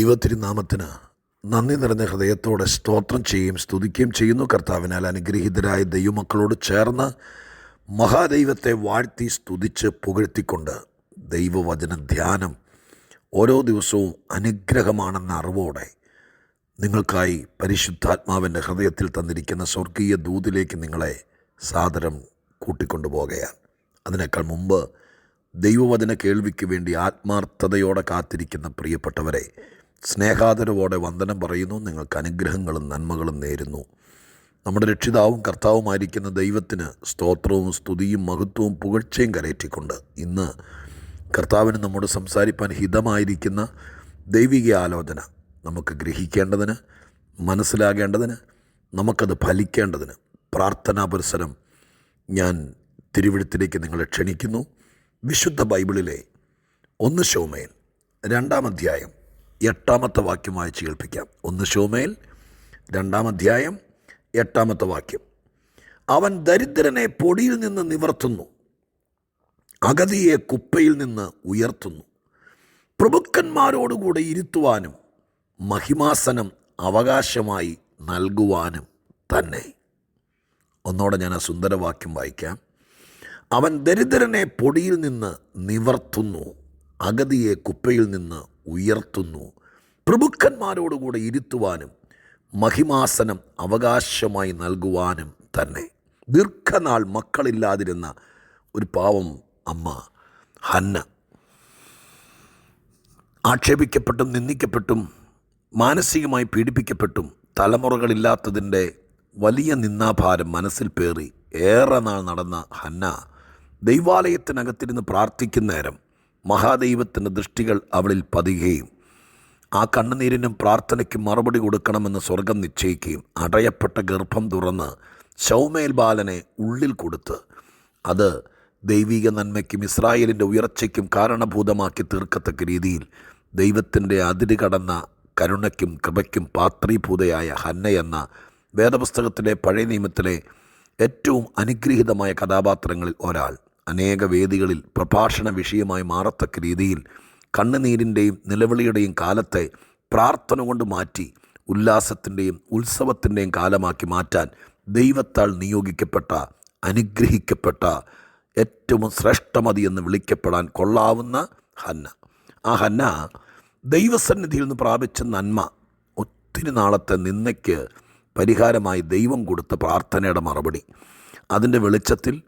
ദൈവത്തിരുനാമത്തിന് നന്ദി നിറഞ്ഞ ഹൃദയത്തോടെ സ്തോത്രം ചെയ്യുകയും സ്തുതിക്കുകയും ചെയ്യുന്നു. കർത്താവിനാൽ അനുഗ്രഹീതരായ ദൈവമക്കളോട് ചേർന്ന് മഹാദൈവത്തെ വാഴ്ത്തി സ്തുതിച്ച് പുകഴ്ത്തിക്കൊണ്ട് ദൈവവചന ധ്യാനം ഓരോ ദിവസവും അനുഗ്രഹമാണെന്ന അറിവോടെ നിങ്ങൾക്കായി പരിശുദ്ധാത്മാവിന്റെ ഹൃദയത്തിൽ തന്നിരിക്കുന്ന സ്വർഗീയ ദൂതിലേക്ക് നിങ്ങളെ സാദരം കൂട്ടിക്കൊണ്ടുപോകുകയാണ്. അതിനേക്കാൾ മുമ്പ് ദൈവവചന കേൾവിക്ക് വേണ്ടി ആത്മാർത്ഥതയോടെ കാത്തിരിക്കുന്ന പ്രിയപ്പെട്ടവരെ സ്നേഹാദരവോടെ വന്ദനം പറയുന്നു നിങ്ങൾക്ക് അനുഗ്രഹങ്ങളും നന്മകളും നേരുന്നു. നമ്മുടെ രക്ഷിതാവും കർത്താവുമായിരിക്കുന്ന ദൈവത്തിന് സ്തോത്രവും സ്തുതിയും മഹത്വവും പുകഴ്ചയും കരയറ്റിക്കൊണ്ട് ഇന്ന് കർത്താവിന് നമ്മോട് സംസാരിപ്പാൻ ഹിതമായിരിക്കുന്ന ദൈവിക ആലോചന നമുക്ക് ഗ്രഹിക്കേണ്ടതിന് മനസ്സിലാകേണ്ടതിന് നമുക്കത് ഫലിക്കേണ്ടതിന് പ്രാർത്ഥനാ പുരസരം ഞാൻ തിരുവിടുത്തിലേക്ക് നിങ്ങളെ ക്ഷണിക്കുന്നു. വിശുദ്ധ ബൈബിളിലെ ഒന്ന് ഷോമേൽ രണ്ടാം അധ്യായം എട്ടാമത്തെ വാക്യം വായിച്ച് കേൾപ്പിക്കാം ഒന്ന് ഷോമേൽ രണ്ടാം അധ്യായം എട്ടാമത്തെ വാക്യം. അവൻ ദരിദ്രനെ പൊടിയിൽ നിന്ന് നിവർത്തുന്നു അഗതിയെ കുപ്പയിൽ നിന്ന് ഉയർത്തുന്നു. പ്രഭുക്കന്മാരോടുകൂടെ ഇരുത്തുവാനും മഹിമാസനം അവകാശമായി നൽകുവാനും തന്നെ. ഒന്നോടെ ഞാൻ ആ സുന്ദരവാക്യം വായിക്കാം. അവൻ ദരിദ്രനെ പൊടിയിൽ നിന്ന് നിവർത്തുന്നു അഗതിയെ കുപ്പയിൽ നിന്ന് ഉയർത്തുന്നു. പ്രഭുക്കന്മാരോടുകൂടെ ഇരുത്തുവാനും മഹിമാസനം അവകാശമായി നൽകുവാനും തന്നെ. ദീർഘനാൾ മക്കളില്ലാതിരുന്ന ഒരു പാവം അമ്മ ഹന്ന. ആക്ഷേപിക്കപ്പെട്ടും നിന്ദിക്കപ്പെട്ടും മാനസികമായി പീഡിപ്പിക്കപ്പെട്ടും തലമുറകളില്ലാത്തതിന്റെ വലിയ നിന്നാഭാരം മനസ്സിൽ പേറി ഏറെ നാൾ നടന്ന ഹന്ന ദൈവാലയത്തിനകത്തിരുന്ന് പ്രാർത്ഥിക്കുന്ന നേരം മഹാദൈവത്തിന്റെ ദൃഷ്ടികൾ അവളിൽ പതിയുകയും ആ കണ്ണുനീരിനും പ്രാർത്ഥനയ്ക്കും മറുപടി കൊടുക്കണമെന്ന് സ്വർഗം നിശ്ചയിക്കുകയും അടയപ്പെട്ട ഗർഭം തുറന്ന് ശൗമേൽ ബാലനെ ഉള്ളിൽ കൊടുത്ത് അത് ദൈവിക നന്മയ്ക്കും ഇസ്രായേലിന്റെ ഉയർച്ചയ്ക്കും കാരണഭൂതമാക്കി തീർക്കത്തക്ക രീതിയിൽ ദൈവത്തിന്റെ അതിര് കടന്ന കരുണയ്ക്കും കൃപയ്ക്കും പാത്രീഭൂതയായ ഹന്ന എന്ന വേദപുസ്തകത്തിലെ പഴയ നിയമത്തിലെ ഏറ്റവും അനുഗ്രഹീതമായ കഥാപാത്രങ്ങളിൽ ഒരാൾ. അനേക വേദികളിൽ പ്രഭാഷണ വിഷയമായി മാറത്തക്ക രീതിയിൽ കണ്ണുനീരിന്റെയും നിലവിളിയുടെയും കാലത്തെ പ്രാർത്ഥന കൊണ്ട് മാറ്റി ഉല്ലാസത്തിന്റെയും ഉത്സവത്തിന്റെയും കാലമാക്കി മാറ്റാൻ ദൈവത്താൽ നിയോഗിക്കപ്പെട്ട അനുഗ്രഹിക്കപ്പെട്ട ഏറ്റവും ശ്രേഷ്ഠമതി എന്ന് വിളിക്കപ്പെടാൻ കൊള്ളാവുന്ന ഹന്ന. ആ ഹന്ന ദൈവസന്നിധിയിൽ നിന്ന് പ്രാപിച്ച നന്മ ഒത്തിരി നാളത്തെ നിന്നയ്ക്ക് പരിഹാരമായി ദൈവം കൊടുത്ത പ്രാർത്ഥനയുടെ മറുപടി. അതിന്റെ വെളിച്ചത്തിൽ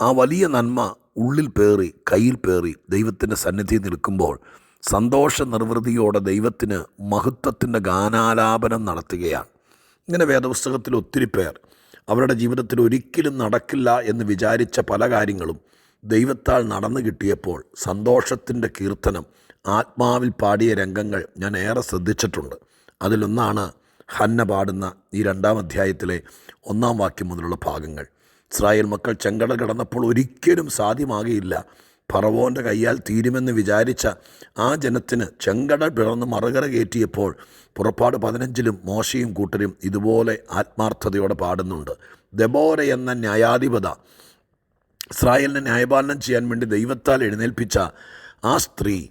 ആ വലിയ നന്മ ഉള്ളിൽ പേറി കയ്യിൽ പേറി ദൈവത്തിന്റെ സന്നിധി നിൽക്കുമ്പോൾ സന്തോഷ നിർവൃതിയോടെ ദൈവത്തിന് മഹത്വത്തിന്റെ ഗാനാലാപനം നടത്തുകയാണ്. ഇങ്ങനെ വേദപുസ്തകത്തിൽ ഒത്തിരി പേർ അവരുടെ ജീവിതത്തിൽ ഒരിക്കലും നടക്കില്ല എന്ന് വിചാരിച്ച പല കാര്യങ്ങളും ദൈവത്താൽ നടന്നു കിട്ടിയപ്പോൾ സന്തോഷത്തിന്റെ കീർത്തനം ആത്മാവിൽ പാടിയ രംഗങ്ങൾ ഞാൻ ഏറെ ശ്രദ്ധിച്ചിട്ടുണ്ട്. അതിലൊന്നാണ് ഹന്ന പാടുന്ന ഈ രണ്ടാം അധ്യായത്തിലെ ഒന്നാം വാക്യം മുതലുള്ള ഭാഗങ്ങൾ. ഇസ്രായേൽ മക്കൾ ചെങ്കടൽ കടന്നപ്പോൾ ഒരിക്കലും സാധ്യമാകില്ല ഫറവോന്റെ കയ്യാൽ തീരുമെന്ന് വിചാരിച്ച ആ ജനത്തിന് ചെങ്കടൽ പിളർന്ന് മറുകര കയറ്റിയപ്പോൾ പുറപ്പാട് പതിനഞ്ചിലും മോശയും കൂട്ടരും ഇതുപോലെ ആത്മാർത്ഥതയോടെ പാടുന്നുണ്ട്. ദബോര എന്ന ന്യായാധിപത ഇസ്രായേലിനെ ന്യായപാലനം ചെയ്യാൻ വേണ്ടി ദൈവത്താൽ എഴുന്നേൽപ്പിച്ച ആ സ്ത്രീ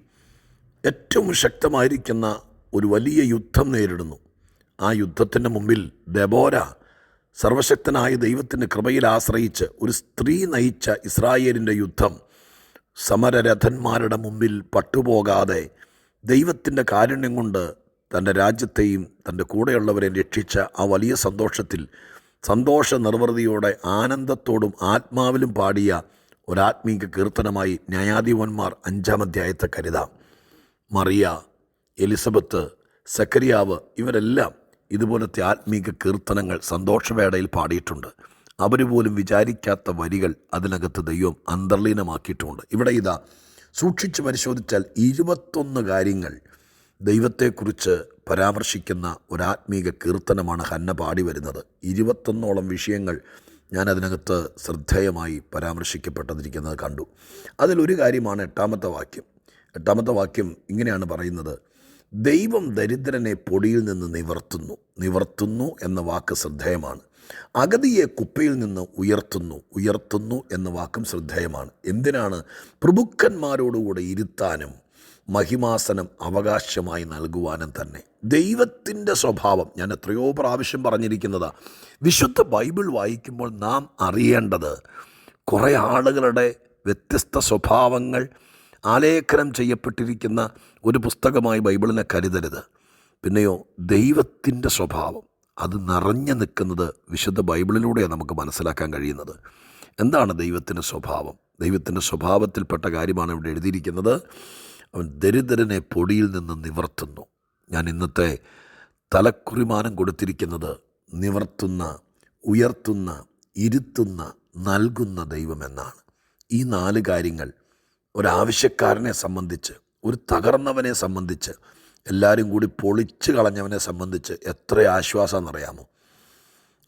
ഏറ്റവും ശക്തമായിരിക്കുന്ന ഒരു വലിയ യുദ്ധം നേരിടുന്നു. ആ യുദ്ധത്തിന്റെ മുമ്പിൽ ദബോര സർവശക്തനായ ദൈവത്തിന്റെ കൃപയിൽ ആശ്രയിച്ച് ഒരു സ്ത്രീ നയിച്ച ഇസ്രായേലിന്റെ യുദ്ധം സമരരഥന്മാരുടെ മുമ്പിൽ പട്ടുപോകാതെ ദൈവത്തിന്റെ കാരുണ്യം കൊണ്ട് തന്റെ രാജ്യത്തെയും തന്റെ കൂടെയുള്ളവരെ രക്ഷിച്ച ആ വലിയ സന്തോഷത്തിൽ സന്തോഷ നിർവൃതിയോടെ ആനന്ദത്തോടും ആത്മാവിലും പാടിയ ഒരാത്മീക കീർത്തനമായി ന്യായാധിപന്മാർ അഞ്ചാം അധ്യായത്തെ കരുതാം. മറിയ എലിസബത്ത് സക്കരിയാവ് ഇവരെല്ലാം ഇതുപോലത്തെ ആത്മീക കീർത്തനങ്ങൾ സന്തോഷവേടയിൽ പാടിയിട്ടുണ്ട്. അവർ പോലും വിചാരിക്കാത്ത വരികൾ അതിനകത്ത് ദൈവം അന്തർലീനമാക്കിയിട്ടുമുണ്ട് ഇവിടെ ഇതാ സൂക്ഷിച്ച് പരിശോധിച്ചാൽ ഇരുപത്തൊന്ന് കാര്യങ്ങൾ ദൈവത്തെക്കുറിച്ച് പരാമർശിക്കുന്ന ഒരാത്മീക കീർത്തനമാണ് ഹന്ന പാടി വരുന്നത്. ഇരുപത്തൊന്നോളം വിഷയങ്ങൾ ഞാൻ അതിനകത്ത് ശ്രദ്ധേയമായി പരാമർശിക്കപ്പെട്ടതിരിക്കുന്നത് കണ്ടു. അതിലൊരു കാര്യമാണ് എട്ടാമത്തെ വാക്യം. എട്ടാമത്തെ വാക്യം ഇങ്ങനെയാണ് പറയുന്നത്. ദൈവം ദരിദ്രനെ പൊടിയിൽ നിന്ന് നിവർത്തുന്നു. നിവർത്തുന്നു എന്ന വാക്ക് ശ്രദ്ധേയമാണ്. അഗതിയെ കുപ്പയിൽ നിന്ന് ഉയർത്തുന്നു. ഉയർത്തുന്നു എന്ന വാക്കും ശ്രദ്ധേയമാണ്. എന്തിനാണ്? പ്രഭുക്കന്മാരോടുകൂടെ ഇരുത്താനും മഹിമാസനം അവകാശമായി നൽകുവാനും തന്നെ. ദൈവത്തിന്റെ സ്വഭാവം ഞാൻ എത്രയോ പ്രാവശ്യം പറഞ്ഞിരിക്കുന്നതാ. വിശുദ്ധ ബൈബിൾ വായിക്കുമ്പോൾ നാം അറിയേണ്ടത് കുറേ ആളുകളുടെ വ്യത്യസ്ത സ്വഭാവങ്ങൾ ആലേഖനം ചെയ്യപ്പെട്ടിരിക്കുന്ന ഒരു പുസ്തകമായി ബൈബിളിനെ കരുതരുത്. പിന്നെയോ ദൈവത്തിന്റെ സ്വഭാവം. അത് നിറഞ്ഞു നിൽക്കുന്നത് വിശുദ്ധ ബൈബിളിലൂടെയാണ് നമുക്ക് മനസ്സിലാക്കാൻ കഴിയുന്നത്. എന്താണ് ദൈവത്തിന്റെ സ്വഭാവം? ദൈവത്തിന്റെ സ്വഭാവത്തിൽപ്പെട്ട കാര്യമാണ് ഇവിടെ എഴുതിയിരിക്കുന്നത്. അവൻ ദരിദ്രനെ പൊടിയിൽ നിന്ന് നിവർത്തുന്നു. ഞാൻ ഇന്നത്തെ തലക്കുറിമാനം കൊടുത്തിരിക്കുന്നത് നിവർത്തുന്ന ഉയർത്തുന്ന ഇരുത്തുന്ന നൽകുന്ന ദൈവമെന്നാണ് ഈ നാല് കാര്യങ്ങൾ ഒരാവശ്യക്കാരനെ സംബന്ധിച്ച് ഒരു തകർന്നവനെ സംബന്ധിച്ച് എല്ലാവരും കൂടി പൊളിച്ചു കളഞ്ഞവനെ സംബന്ധിച്ച് എത്ര ആശ്വാസമെന്നറിയാമോ?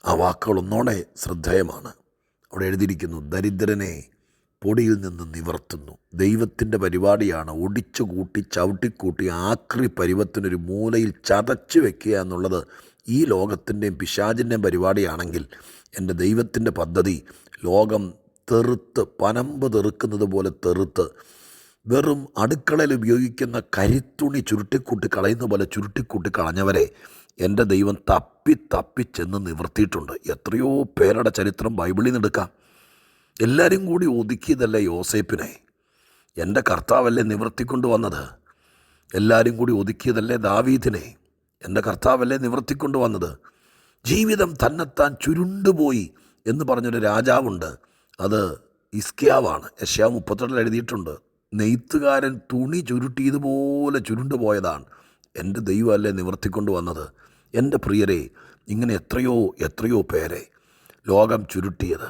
ആ വാക്കുകൾ ഒന്നോടെ ശ്രദ്ധേയമാണ്. അവിടെ എഴുതിയിരിക്കുന്നു ദരിദ്രനെ പൊടിയിൽ നിന്ന് നിവർത്തുന്നു. ദൈവത്തിന്റെ പരിപാടിയാണ് ഒടിച്ചു കൂട്ടി ചവിട്ടിക്കൂട്ടി ആക്രി പരുവത്തിനൊരു മൂലയിൽ ചതച്ചു വെക്കുക എന്നുള്ളത് ഈ ലോകത്തിന്റെയും പിശാചിന്റെയും പരിപാടിയാണെങ്കിൽ എന്റെ ദൈവത്തിന്റെ പദ്ധതി ലോകം തെറുത്ത് പനമ്പ് തെറുക്കുന്നത് പോലെ തെറുത്ത് വെറും അടുക്കളയിൽ ഉപയോഗിക്കുന്ന കരിത്തുണി ചുരുട്ടിക്കൂട്ടി കളയുന്ന പോലെ ചുരുട്ടിക്കൂട്ടി കളഞ്ഞവരെ എന്റെ ദൈവം തപ്പി തപ്പി ചെന്ന് നിവർത്തിയിട്ടുണ്ട്. എത്രയോ പേരുടെ ചരിത്രം ബൈബിളിൽ നിന്ന് എടുക്കാം. എല്ലാവരും കൂടി ഒതുക്കിയതല്ലേ യോസേപ്പിനെ? എന്റെ കർത്താവല്ലേ നിവർത്തിക്കൊണ്ട് വന്നത്? എല്ലാവരും കൂടി ഒതുക്കിയതല്ലേ ദാവീദിനെ? എന്റെ കർത്താവല്ലേ നിവർത്തിക്കൊണ്ട് വന്നത്? ജീവിതം തന്നെത്താൻ ചുരുണ്ടുപോയി എന്ന് പറഞ്ഞൊരു രാജാവുണ്ട്. അത് ഇസ്കിയാവാണ് യശ്യാവ് മുപ്പത്തെട്ടിൽ എഴുതിയിട്ടുണ്ട് നെയ്ത്തുകാരൻ തുണി ചുരുട്ടിയതുപോലെ ചുരുണ്ടു പോയതാണ് എന്റെ ദൈവമല്ലേ നിവർത്തിക്കൊണ്ട് വന്നത് എന്റെ പ്രിയരെ ഇങ്ങനെ എത്രയോ എത്രയോ പേരെ ലോകം ചുരുട്ടിയത്.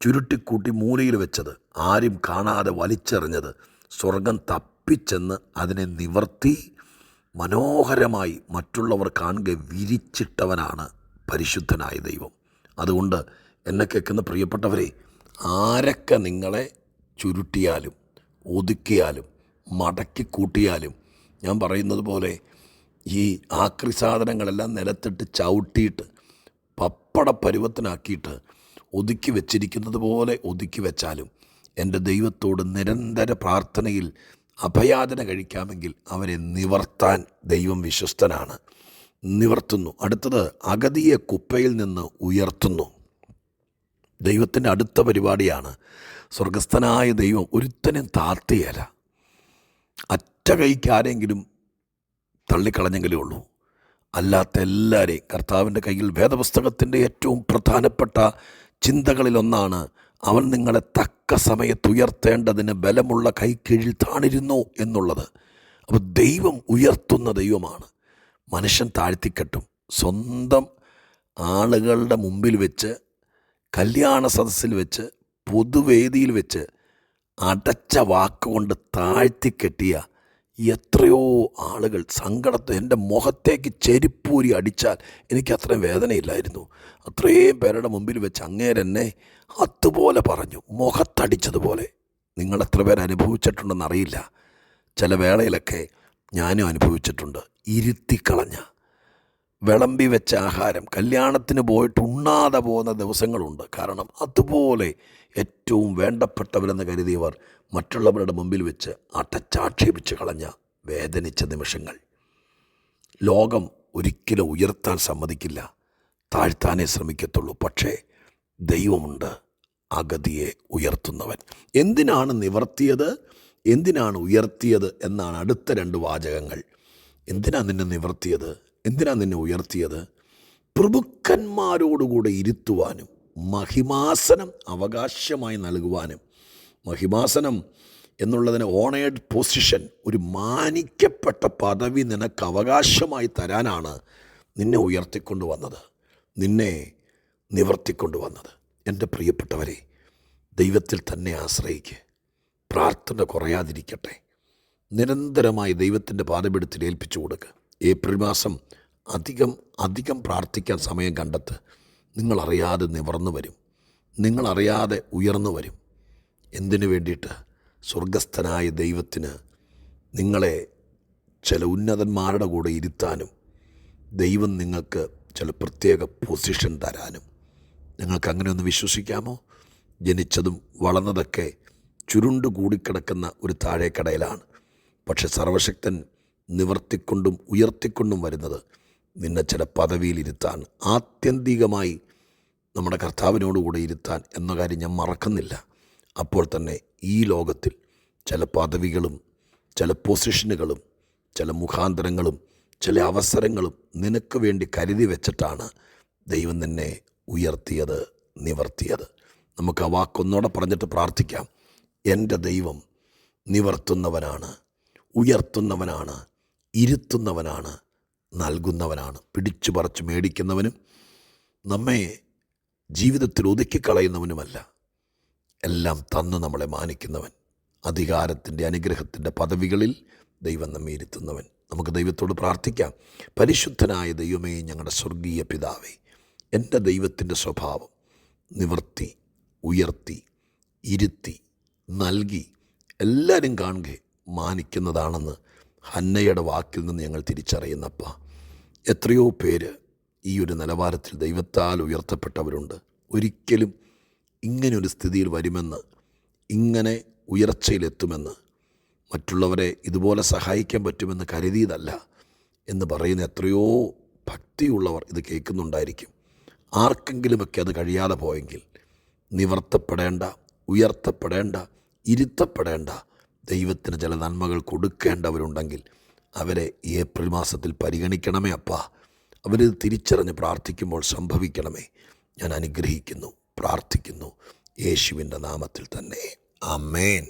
ചുരുട്ടിക്കൂട്ടി മൂലയിൽ വെച്ചത് ആരും കാണാതെ വലിച്ചെറിഞ്ഞത് സ്വർഗം തപ്പിച്ചെന്ന് അതിനെ നിവർത്തി മനോഹരമായി മറ്റുള്ളവർ കാണുക വിരിച്ചിട്ടവനാണ് പരിശുദ്ധനായ ദൈവം. അതുകൊണ്ട് എന്നെ കേൾക്കുന്ന പ്രിയപ്പെട്ടവരെ ആരൊക്കെ നിങ്ങളെ ചുരുട്ടിയാലും ഒതുക്കിയാലും മടക്കി കൂട്ടിയാലും ഞാൻ പറയുന്നത് പോലെ ഈ ആക്രി സാധനങ്ങളെല്ലാം നിലത്തിട്ട് ചവിട്ടിയിട്ട് പപ്പട പരുവത്തിനാക്കിയിട്ട് ഒതുക്കി വെച്ചിരിക്കുന്നത് പോലെ ഒതുക്കി വെച്ചാലും എന്റെ ദൈവത്തോട് നിരന്തര പ്രാർത്ഥനയിൽ അഭയാചന കഴിക്കാമെങ്കിൽ അവരെ നിവർത്താൻ ദൈവം വിശ്വസ്തനാണ്. നിവർത്തുന്നു. അടുത്തത് അഗതിയെ കുപ്പയിൽ നിന്ന് ഉയർത്തുന്നു. ദൈവത്തിന്റെ അടുത്ത പരിപാടിയാണ്. സ്വർഗസ്ഥനായ ദൈവം ഒരുത്തനും താഴ്ത്തിയല. അറ്റ കൈക്ക് ആരെങ്കിലും തള്ളിക്കളഞ്ഞെങ്കിലേ ഉള്ളൂ. അല്ലാത്ത എല്ലാവരെയും കർത്താവിന്റെ കയ്യിൽ വേദപുസ്തകത്തിന്റെ ഏറ്റവും പ്രധാനപ്പെട്ട ചിന്തകളിലൊന്നാണ് അവൻ നിങ്ങളെ തക്ക സമയത്ത് ഉയർത്തേണ്ടതിന് ബലമുള്ള കൈക്കീഴിൽ താണിരുന്നു എന്നുള്ളത്. അപ്പോൾ ദൈവം ഉയർത്തുന്ന ദൈവമാണ്. മനുഷ്യൻ താഴ്ത്തിക്കെട്ടും. സ്വന്തം ആളുകളുടെ മുമ്പിൽ വെച്ച് കല്യാണ സദസ്സിൽ വെച്ച് പൊതുവേദിയിൽ വെച്ച് അടച്ച വാക്കുകൊണ്ട് താഴ്ത്തിക്കെട്ടിയ എത്രയോ ആളുകൾ സങ്കടത്തെ എന്റെ മുഖത്തേക്ക് ചെരിപ്പൂരി അടിച്ചാൽ എനിക്ക് അത്രയും വേദനയില്ലായിരുന്നു. അത്രയും പേരുടെ മുമ്പിൽ വെച്ച് അങ്ങേരെന്നെ അതുപോലെ പറഞ്ഞു മുഖത്തടിച്ചതുപോലെ. നിങ്ങൾ എത്ര പേർ അനുഭവിച്ചിട്ടുണ്ടെന്ന് അറിയില്ല ചില വേളയിലൊക്കെ ഞാനും അനുഭവിച്ചിട്ടുണ്ട്. ഇരുത്തിക്കളഞ്ഞ വിളമ്പി വെച്ച ആഹാരം. കല്യാണത്തിന് പോയിട്ട് ഉണ്ണാതെ പോകുന്ന ദിവസങ്ങളുണ്ട്. കാരണം അതുപോലെ ഏറ്റവും വേണ്ടപ്പെട്ടവരെന്ന് കരുതിയവർ മറ്റുള്ളവരുടെ മുമ്പിൽ വെച്ച് അടച്ചാക്ഷേപിച്ച് കളഞ്ഞ വേദനിച്ച നിമിഷങ്ങൾ. ലോകം ഒരിക്കലും ഉയർത്താൻ സമ്മതിക്കില്ല. താഴ്ത്താനേ ശ്രമിക്കത്തുള്ളൂ. പക്ഷേ ദൈവമുണ്ട് അഗതിയെ ഉയർത്തുന്നവൻ. എന്തിനാണ് നിവർത്തിയത്? എന്തിനാണ് ഉയർത്തിയത്? എന്നാണ് അടുത്ത രണ്ട് വാചകങ്ങൾ. എന്തിനാണ് നിന്നെ നിവർത്തിയത്? എന്തിനാ നിന്നെ ഉയർത്തിയത്? പ്രഭുക്കന്മാരോടുകൂടെ ഇരുത്തുവാനും മഹിമാസനം അവകാശമായി നൽകുവാനും. മഹിമാസനം എന്നുള്ളതിന് ഓണേഡ് പൊസിഷൻ ഒരു മാനിക്കപ്പെട്ട പദവി നിനക്ക് അവകാശമായി തരാനാണ് നിന്നെ ഉയർത്തിക്കൊണ്ടു വന്നത് നിന്നെ നിവർത്തിക്കൊണ്ടു വന്നത് എന്റെ പ്രിയപ്പെട്ടവരെ ദൈവത്തിൽ തന്നെ ആശ്രയിക്കുക പ്രാർത്ഥന കുറയാതിരിക്കട്ടെ. നിരന്തരമായി ദൈവത്തിന്റെ പാതപീഠത്തിൽ ഏൽപ്പിച്ചു കൊടുക്കുക ഏപ്രിൽ മാസം അധികം അധികം പ്രാർത്ഥിക്കാൻ സമയം കണ്ടെത്ത്. നിങ്ങളറിയാതെ നിവർന്നു വരും. നിങ്ങളറിയാതെ ഉയർന്നു വരും. എന്തിനു വേണ്ടിയിട്ട്? സ്വർഗസ്ഥനായ ദൈവത്തിന് നിങ്ങളെ ചില ഉന്നതന്മാരുടെ കൂടെ ഇരുത്താനും ദൈവം നിങ്ങൾക്ക് ചില പ്രത്യേക പൊസിഷൻ തരാനും. നിങ്ങൾക്ക് അങ്ങനെ ഒന്ന് വിശ്വസിക്കാമോ? ജനിച്ചതും വളർന്നതൊക്കെ ചുരുണ്ട് കൂടിക്കിടക്കുന്ന ഒരു താഴേക്കടയിലാണ്. പക്ഷെ സർവശക്തൻ നിവർത്തിക്കൊണ്ടും ഉയർത്തിക്കൊണ്ടും വരുന്നത് നിന്നെ ചില പദവിയിലിരുത്താൻ ആത്യന്തികമായി നമ്മുടെ കർത്താവിനോടുകൂടെ ഇരുത്താൻ എന്ന കാര്യം ഞാൻ മറക്കുന്നില്ല. അപ്പോൾ തന്നെ ഈ ലോകത്തിൽ ചില പദവികളും ചില പൊസിഷനുകളും ചില മുഖാന്തരങ്ങളും ചില അവസരങ്ങളും നിനക്ക് വേണ്ടി കരുതി വെച്ചിട്ടാണ് ദൈവം നിന്നെ ഉയർത്തിയത് നിവർത്തിയത്. നമുക്ക് ആ വാക്കൊന്നോടെ പറഞ്ഞിട്ട് പ്രാർത്ഥിക്കാം. എന്റെ ദൈവം നിവർത്തുന്നവനാണ് ഉയർത്തുന്നവനാണ് ഇരുത്തുന്നവനാണ് നൽകുന്നവനാണ് പിടിച്ചു പറിച്ച് മേടിക്കുന്നവനും നമ്മെ ജീവിതത്തിൽ ഒതുക്കിക്കളയുന്നവനുമല്ല. എല്ലാം തന്നു നമ്മളെ മാനിക്കുന്നവൻ. അധികാരത്തിന്റെ അനുഗ്രഹത്തിന്റെ പദവികളിൽ ദൈവം നമ്മെ ഇരുത്തുന്നവൻ. നമുക്ക് ദൈവത്തോട് പ്രാർത്ഥിക്കാം. പരിശുദ്ധനായ ദൈവമേ ഞങ്ങളുടെ സ്വർഗീയ പിതാവേ എന്റെ ദൈവത്തിന്റെ സ്വഭാവം നിവർത്തി ഉയർത്തി ഇരുത്തി നൽകി എല്ലാവരും കാണുക മാനിക്കുന്നതാണെന്ന് ഹന്നയുടെ വാക്കിൽ നിന്ന് ഞങ്ങൾ തിരിച്ചറിയുന്നപ്പ. എത്രയോ പേര് ഈ ഒരു നിലവാരത്തിൽ ദൈവത്താൽ ഉയർത്തപ്പെട്ടവരുണ്ട്. ഒരിക്കലും ഇങ്ങനൊരു സ്ഥിതിയിൽ വരുമെന്ന് ഇങ്ങനെ ഉയർച്ചയിലെത്തുമെന്ന് മറ്റുള്ളവരെ ഇതുപോലെ സഹായിക്കാൻ പറ്റുമെന്ന് കരുതിയതല്ല എന്ന് പറയുന്ന എത്രയോ ഭക്തിയുള്ളവർ ഇത് കേൾക്കുന്നുണ്ടായിരിക്കും. ആർക്കെങ്കിലുമൊക്കെ അത് കഴിയാതെ പോയെങ്കിൽ നിവർത്തപ്പെടേണ്ട ഉയർത്തപ്പെടേണ്ട ഇരുത്തപ്പെടേണ്ട ദൈവത്തിന് ചില നന്മകൾ കൊടുക്കേണ്ടവരുണ്ടെങ്കിൽ അവരെ ഏപ്രിൽ മാസത്തിൽ പരിഗണിക്കണമേ അപ്പാ. അവരിത് തിരിച്ചറിഞ്ഞ് പ്രാർത്ഥിക്കുമ്പോൾ സംഭവിക്കണമേ. ഞാൻ അനുഗ്രഹിക്കുന്നു പ്രാർത്ഥിക്കുന്നു. യേശുവിന്റെ നാമത്തിൽ തന്നെ. അമേൻ